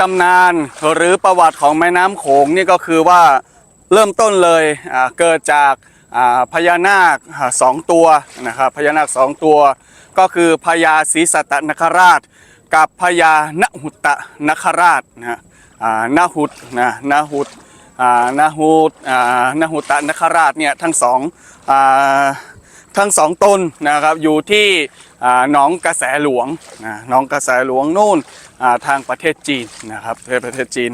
ตำนานหรือประวัติของแม่น้ำโขงนี่ก็คือว่าเริ่มต้นเลยเกิดจากพญานาคสองตัวนะครับพญานาคสองตัว ก็คือพญาศรีสัตนคราช กับพญานหุตนคราชนะนหุตนะนหุตอ่านหุตอ่านหุตนคราชเนี่ยทั้งสองทั้งสองตนนะครับอยู่ที่หนองกระแสหลวงนะหนองกระแสหลวงนู่น ทางประเทศจีนนะครับประเทศจีน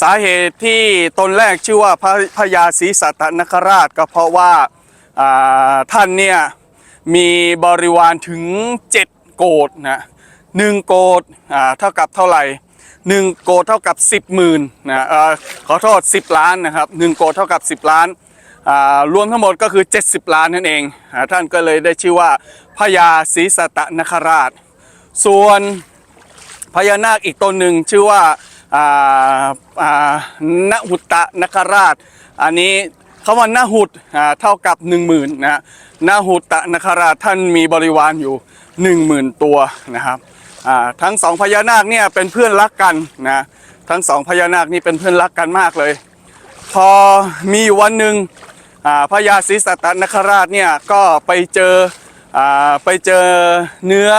สาเหตุที่ตนแรกชื่อว่าพระพญาศรีสัตนคราชก็เพราะว่าท่านเนี่ยมีบริวารถึง 7 โกดนะหนึ่งโกดเท่ากับเท่าไหร่หนึ่งโกดเท่ากับ 10หมื่นนะอขอโทษ 10 ล้านนะครับหนึ่งโกดเท่ากับ 10 ล้านรวมทั้งหมดก็คือ 70 ล้านนั่นเองท่านก็เลยได้ชื่อว่าพญาศรีสัตนคราช ส่วน พญานาคอีกตนหนึ่งชื่อว่าอ่าอ่านหุตตะนคราช อันนี้คำว่านหุตอ่าเท่ากับ 1 0,000นะฮะนหุตตะนคราชท่านมีบริวารอยู่ 10,000 ตัวนะครับอ่าทั้งสองพญานาคเนี่ยเป็นเพื่อนรักกันนะทั้งสองพญานาคนี่เป็นเพื่อนรักกันมากเลย พอมีวันหนึ่งพญาศรีสัตนคราชเนี่ยก็ไปเจออไปเจอเนื้อ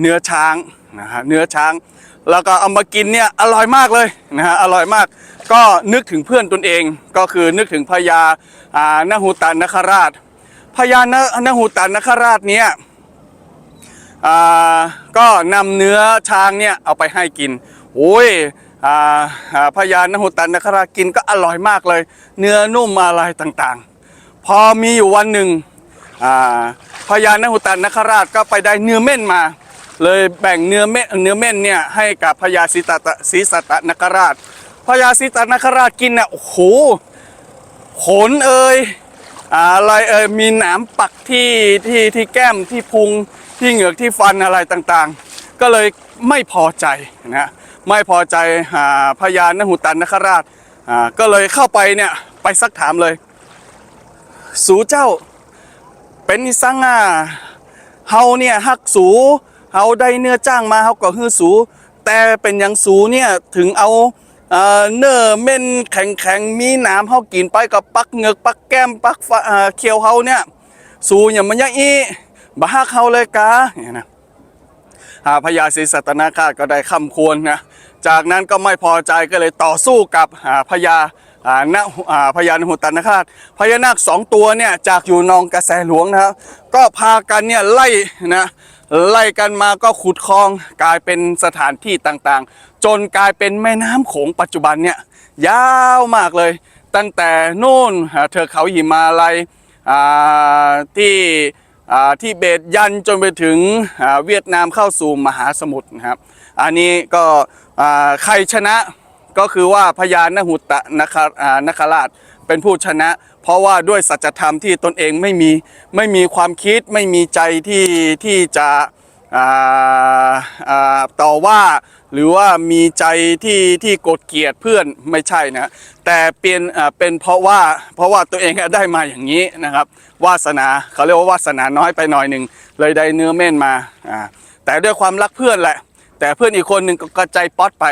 เนื้อช้าง นะฮะเนื้อช้าง แล้วก็เอามากินเนี่ยอร่อยมากเลยนะฮะอร่อยมาก ก็นึกถึงเพื่อนตนเอง ก็คือนึกถึงพญาอ่านหุตานนคราชพญานนหุตานนคราชเนี่ยอ่าก็นำเนื้อช้างเนี่ยเอาไปให้กินโอ้ยอ่าพญานหุตันนคราชกินก็อร่อยมากเลย เนื้อนุ่มอะไรต่างๆ พอมีอยู่วันหนึ่งอ่าพญานหุตันนคราชก็ไปได้เนื้อเม่นมา เลยแบ่งเนื้อเม่นเนื้อเม่นเนี่ยให้กับพญาศรีตตศรีสัตนคราชพญาศรีสัตนคราชกินเนี่ยโอ้โหขนเอ่ยอะไรเอ่ยมีหนามปักที่ที่ที่แก้มที่พุงที่เหงือกที่ฟันอะไรต่างๆ ก็เลยไม่พอใจนะไม่พอใจพญานหุตันนคราชก็เลยเข้าไปเนี่ยไปซักถามเลย สูเจ้าเป็นสังอะเฮาเนี่ยฮักสู เฮาได้เนื้อจ้างมาเฮาก็ฮือสู แต่เป็นอย่างสูเนี่ยถึงเอาเอ่อเนื้อเม่นแข็งแข็งๆมีนามเฮากินไปกับปักเงือกปักแก้มปักเอ่อเคียวเฮาเนี่ยสูอย่างมันยังอีบ่ฮักเฮาเลยกาเนี่ยนะอ่าพญาศรีสัตนาคาก็ได้คำควรนะจากนั้นก็ไม่พอใจก็เลยต่อสู้กับอ่าพญาอ่านอ่าพญานหุตันนคาชพญานาคสองตัวเนี่ยจากอยู่นองกระแสหลวงนะครับ ก็พากันเนี่ยไล่นะ ไล่กันมาก็ขุดคลองกลายเป็นสถานที่ต่างๆ จนกลายเป็นแม่น้ำโขงปัจจุบันเนี่ยยาวมากเลย ตั้งแต่นู่นเทือกเขาหิมาลัยที่ที่เบตยันจนไปถึงเวียดนามเข้าสู่มหาสมุทรนะครับ อันนี้ก็ใครชนะก็คือว่าพญานหุตะนคานคราช เป็นผู้ชนะ เพราะว่าด้วยสัจธรรมที่ตนเองไม่มีไม่มีความคิดไม่มีใจที่ที่จะอ่าอ่าต่อว่าหรือว่ามีใจที่ที่โกรธเกลียดเพื่อนไม่ใช่นะแต่เป็นอ่าเป็นเพราะว่าเพราะว่าตัวเองได้มาอย่างนี้นะครับวาสนาเขาเรียกว่าวาสนาน้อยไปหน่อยหนึ่งเลยได้เนื้อเม่นมาอ่าแต่ด้วยความรักเพื่อนแหละ แต่เพื่อนอีกคนหนึ่งก็ใจป๊อตไป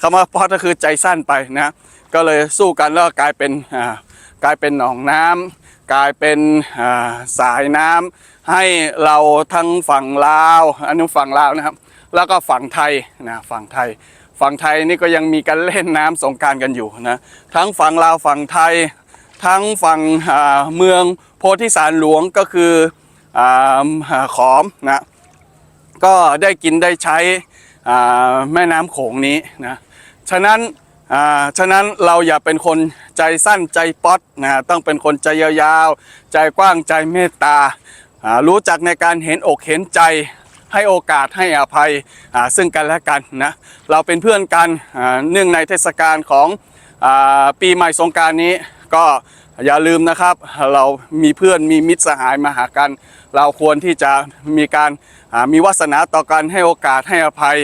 คำว่าป๊อตก็คือใจสั้นไปนะ ก็เลยสู้กันแล้วกลายเป็นกลายเป็นหนองน้ำกลายเป็นสายน้ำให้เราทั้งฝั่งลาว อันนู้ฝั่งลาวนะครับ แล้วก็ฝั่งไทยนะฝั่งไทย ฝั่งไทยนี่ก็ยังมีการเล่นน้ำสงการกันอยู่นะทั้งฝั่งลาวฝั่งไทย ทั้งฝั่งเมืองโพธิสารหลวงก็คืออขอมนะก็ได้กินได้ใช้แม่น้ำโขงนี้นะฉะนั้น อ่าฉะนั้นเราอย่าเป็นคนใจสั้นใจป๊อตนะต้องเป็นคนใจยาวๆ ใจกว้างใจเมตตาอ่ารู้จักในการเห็นอกเห็นใจให้โอกาสให้อภัยซึ่งกันและกันนะเราเป็นเพื่อนกันเนื่องในเทศกาลของปีใหม่สงการนี้ ก็อย่าลืมนะครับ เรามีเพื่อนมีมิตรสหายมาหากัน เราควรที่จะมีการ มีวาสนาต่อกันให้โอกาสให้อภัย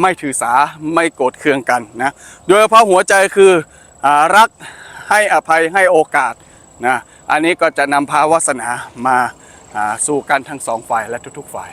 ไม่ถือสาไม่โกรธเคืองกันนะโดยเฉพาะหัวใจคืออรักให้อภัยให้โอกาสนะอันนี้ก็จะนำพาวาสนามาอ่าสู่กันทั้งสองฝ่ายและทุกๆฝ่าย